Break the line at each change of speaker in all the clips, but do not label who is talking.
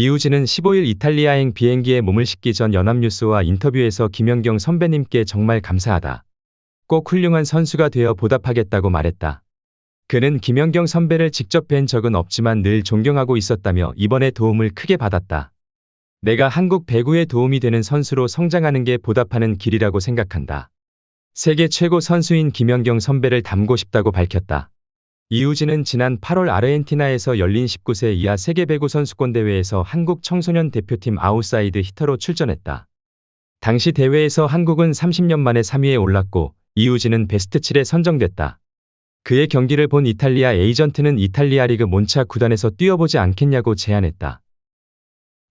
이우진은 15일 이탈리아행 비행기에 몸을 싣기 전 연합뉴스와 인터뷰에서 김연경 선배님께 정말 감사하다. 꼭 훌륭한 선수가 되어 보답하겠다고 말했다. 그는 김연경 선배를 직접 뵌 적은 없지만 늘 존경하고 있었다며 이번에 도움을 크게 받았다. 내가 한국 배구에 도움이 되는 선수로 성장하는 게 보답하는 길이라고 생각한다. 세계 최고 선수인 김연경 선배를 닮고 싶다고 밝혔다. 이우진은 지난 8월 아르헨티나에서 열린 19세 이하 세계 배구 선수권 대회에서 한국 청소년 대표팀 아웃사이드 히터로 출전했다. 당시 대회에서 한국은 30년 만에 3위에 올랐고 이우진은 베스트 7에 선정됐다. 그의 경기를 본 이탈리아 에이전트는 이탈리아 리그 몬차 구단에서 뛰어보지 않겠냐고 제안했다.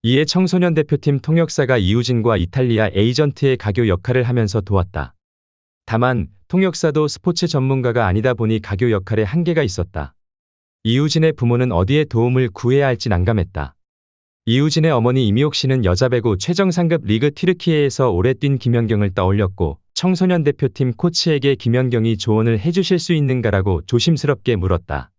이에 청소년 대표팀 통역사가 이우진과 이탈리아 에이전트의 가교 역할을 하면서 도왔다. 다만 통역사도 스포츠 전문가가 아니다 보니 가교 역할에 한계가 있었다. 이우진의 부모는 어디에 도움을 구해야 할지 난감했다. 이우진의 어머니 이미옥 씨는 여자 배구 최정상급 리그 튀르키예에서 오래 뛴 김연경을 떠올렸고 청소년 대표팀 코치에게 김연경이 조언을 해주실 수 있는가라고 조심스럽게 물었다.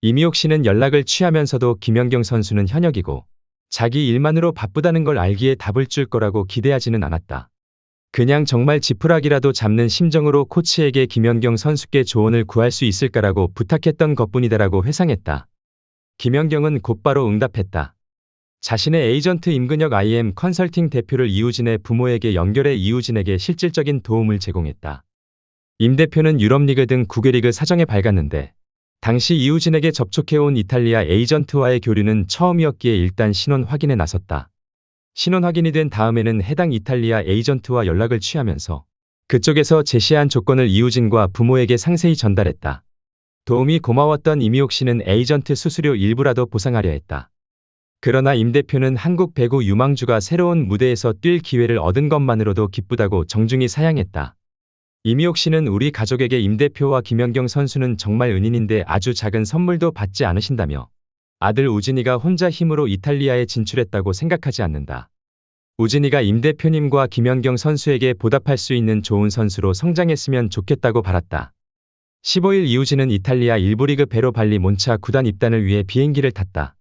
이미옥 씨는 연락을 취하면서도 김연경 선수는 현역이고 자기 일만으로 바쁘다는 걸 알기에 답을 줄 거라고 기대하지는 않았다. 그냥 정말 지푸라기라도 잡는 심정으로 코치에게 김연경 선수께 조언을 구할 수 있을까라고 부탁했던 것뿐이다라고 회상했다. 김연경은 곧바로 응답했다. 자신의 에이전트 임근혁 IM 컨설팅 대표를 이우진의 부모에게 연결해 이우진에게 실질적인 도움을 제공했다. 임 대표는 유럽리그 등 국외리그 사정에 밝았는데 당시 이우진에게 접촉해온 이탈리아 에이전트와의 교류는 처음이었기에 일단 신원 확인에 나섰다. 신원 확인이 된 다음에는 해당 이탈리아 에이전트와 연락을 취하면서 그쪽에서 제시한 조건을 이우진과 부모에게 상세히 전달했다. 도움이 고마웠던 이미옥 씨는 에이전트 수수료 일부라도 보상하려 했다. 그러나 임 대표는 한국 배구 유망주가 새로운 무대에서 뛸 기회를 얻은 것만으로도 기쁘다고 정중히 사양했다. 이미옥 씨는 우리 가족에게 임 대표와 김연경 선수는 정말 은인인데 아주 작은 선물도 받지 않으신다며 아들 우진이가 혼자 힘으로 이탈리아에 진출했다고 생각하지 않는다. 우진이가 임 대표님과 김연경 선수에게 보답할 수 있는 좋은 선수로 성장했으면 좋겠다고 바랐다. 15일 이우진은 이탈리아 일부 리그 베로 발리 몬차 구단 입단을 위해 비행기를 탔다.